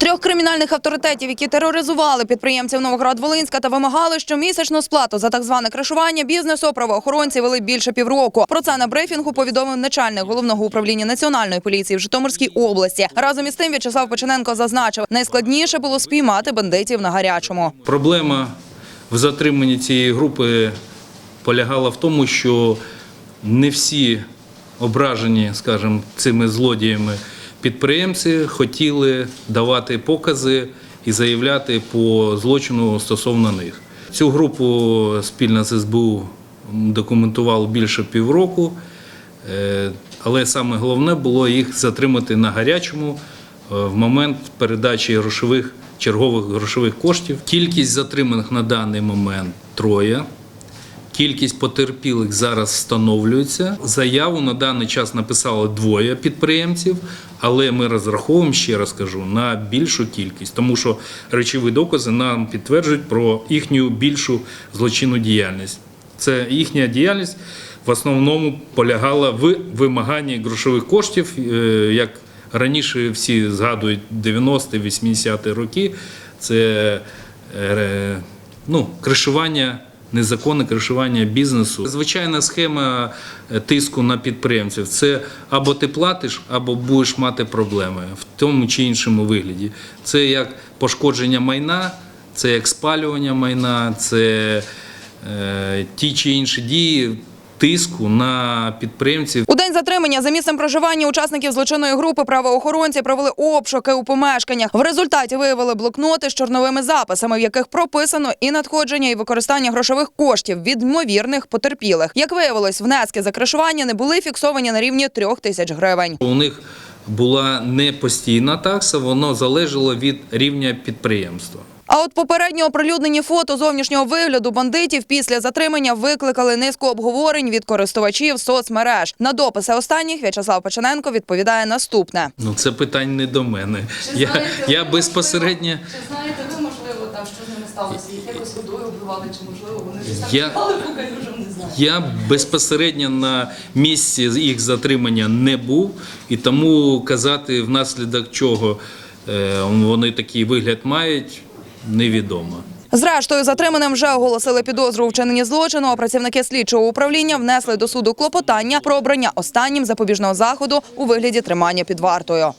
Трьох кримінальних авторитетів, які тероризували підприємців Новоград-Волинська та вимагали щомісячну сплату за так зване кришування бізнесу, правоохоронці вели більше півроку. Про це на брифінгу повідомив начальник головного управління національної поліції в Житомирській області. Разом із тим В'ячеслав Печененко зазначив, найскладніше було спіймати бандитів на гарячому. Проблема в затриманні цієї групи полягала в тому, що не всі ображені, скажімо, цими злодіями підприємці хотіли давати покази і заявляти по злочину стосовно них. Цю групу спільно з СБУ документувало більше півроку, е, але саме головне було їх затримати на гарячому е, в момент передачі грошових чергових грошових коштів. Кількість затриманих на даний момент троє. Кількість потерпілих зараз встановлюється. Заяву на даний час написали двоє підприємців, але ми розраховуємо ще раз кажу на більшу кількість, тому що речові докази нам підтверджують про їхню більшу злочинну діяльність. Це їхня діяльність в основному полягала в вимаганні грошових коштів, е, як раніше всі згадують 90-80-ті роки. Це е, ну, кришування. Незаконне кришування бізнесу. Звичайна схема е, тиску на підприємців це або ти платиш, або будеш мати проблеми в тому чи іншому вигляді. Це як пошкодження майна, це як спалювання майна, це е, ті чи інші дії тиску на підприємців. У день затримання за місцем проживання учасників злочинної групи правоохоронці провели обшуки у помешканнях. В результаті виявили блокноти з чорновими записами, в яких прописано і надходження, і використання грошових коштів від ймовірних потерпілих. Як виявилось, внески за кришування не були фіксовані на рівні трьох тисяч гривень. У них була не постійна такса, воно залежало від рівня підприємства. А от попередньо оприлюднені фото зовнішнього вигляду бандитів після затримання викликали низку обговорень від користувачів соцмереж. На дописи останніх В'ячеслав Печененко відповідає наступне. Ну це питань не до мене. Чи Я, знаєте я ви, безпосередньо. Чи знаєте ви, можливо, там, що з ними сталося? Їх якось водою обливали, чи можливо вони Я- по калюжам, не знаю. Я безпосередньо на місці їх затримання не був, і тому казати внаслідок чого е, вони такий вигляд мають, невідомо. Зрештою, затриманим вже оголосили підозру у вчиненні злочину. Працівники слідчого управління внесли до суду клопотання про обрання останнім запобіжного заходу у вигляді тримання під вартою.